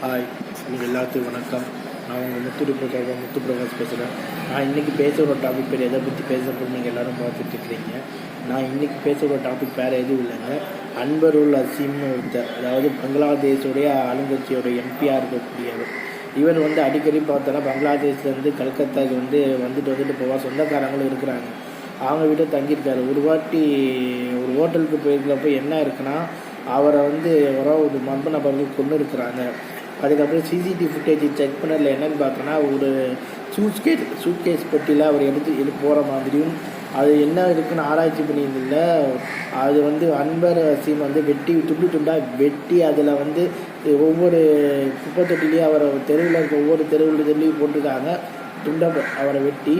Hi உங்களுக்கு எல்லாத்துக்கும் வணக்கம். நான் உங்கள் முத்துரு பிரகாஷ் முத்து பிரகாஷ் பேசுகிறேன் நான் இன்றைக்கி பேசுகிற டாபிக் பேர் எதை பற்றி பேச போய் நீங்கள் எல்லோரும் பார்த்துட்ருக்கிறீங்க நான் இன்றைக்கி பேசுகிற டாபிக் வேறு எதுவும் இல்லைங்க. அன்பருள் அசீம்னு ஒருத்தர் அதாவது பங்களாதேஷுடைய ஆளுங்கட்சியோட எம்பியாக இருக்கக்கூடியவர். இவர் வந்து அடிக்கடி பார்த்தோன்னா பங்களாதேஷ்லேருந்து கல்கத்தாக்கு வந்து வந்துட்டு வந்துட்டு போவா. சொந்தக்காரங்களும் இருக்கிறாங்க. அவங்க வீட்டை தங்கியிருக்காரு. ஒரு வாட்டி ஒரு ஹோட்டலுக்கு போயிருக்கிறப்ப என்ன இருக்குன்னா அவரை வந்து யாரோ ஒரு மர்ம நபர்கள் கொண்டு இருக்கிறாங்க அதுக்கப்புறம் சிசிடிவி ஃபுட்டேஜ் செக் பண்ணதில் என்னன்னு பார்த்தோன்னா ஒரு சூட்கேஸ் சூட்கேஸ் பெட்டியில் அவர் எடுத்து எடுத்து போகிற மாதிரியும் அது என்ன இருக்குன்னு ஆராய்ச்சி பண்ணியிருந்தில்ல அது வந்து அன்பர் சீம் வந்து வெட்டி துண்டு துண்டாக வெட்டி அதில் வந்து ஒவ்வொரு குப்பை தொட்டிலையும் அவரை தெருவில் இருக்க ஒவ்வொரு தெருவில் தெருவிலையும் போட்டிருக்காங்க. துண்டை அவரை வெட்டி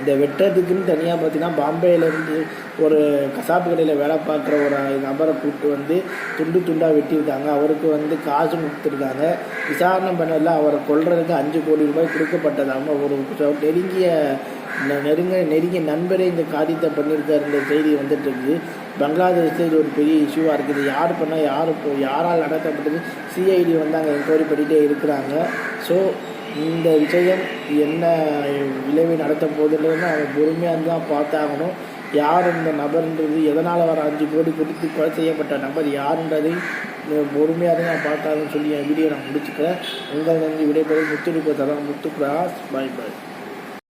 இந்த வெட்டுறதுக்குன்னு தனியாக பார்த்தீங்கன்னா பாம்பேலேருந்து ஒரு கசாப்பு கடையில் வேலை பார்க்குற ஒரு நபரை கூப்பிட்டு வந்து துண்டு துண்டாக வெட்டியிருக்காங்க. அவருக்கு வந்து காசு கொடுத்துருக்காங்க. விசாரணை பண்ணதில் அவரை கொள்றதுக்கு அஞ்சு கோடி ரூபாய் கொடுக்கப்பட்டதாக ஒரு நெருங்கிய நெருங்க நெருங்கிய நண்பரே இந்த காரியத்தை பண்ணியிருக்காரு. இந்த செய்தி வந்துட்டு இருக்குது பங்களாதேஷில் இது ஒரு பெரிய இஷ்யூவாக இருக்குது யார் பண்ணால் யார் இப்போ யாரால் நடத்தப்பட்டது? சிஐடி வந்து அங்கே என்கொயரி பண்ணிகிட்டே இருக்கிறாங்க. ஸோ இந்த விஷயம் என்ன விளைவை நடத்த போகுதுன்றது அவன் பொறுமையாக தான் பார்த்தாகணும். யார் இந்த நபர்ன்றது எதனால் வர அஞ்சு கோடி கொடுத்து கொலை செய்யப்பட்ட நபர் யாருன்றதை பொறுமையாக தான் நான் பார்த்தாகணும்னு சொல்லி என் வீடியோ நான் முடிச்சுக்கிறேன். உங்கள் நன்றி விடைபெறும் முத்துருப்ப தரம் முத்து பிரகாஷ் பாய் பாய்.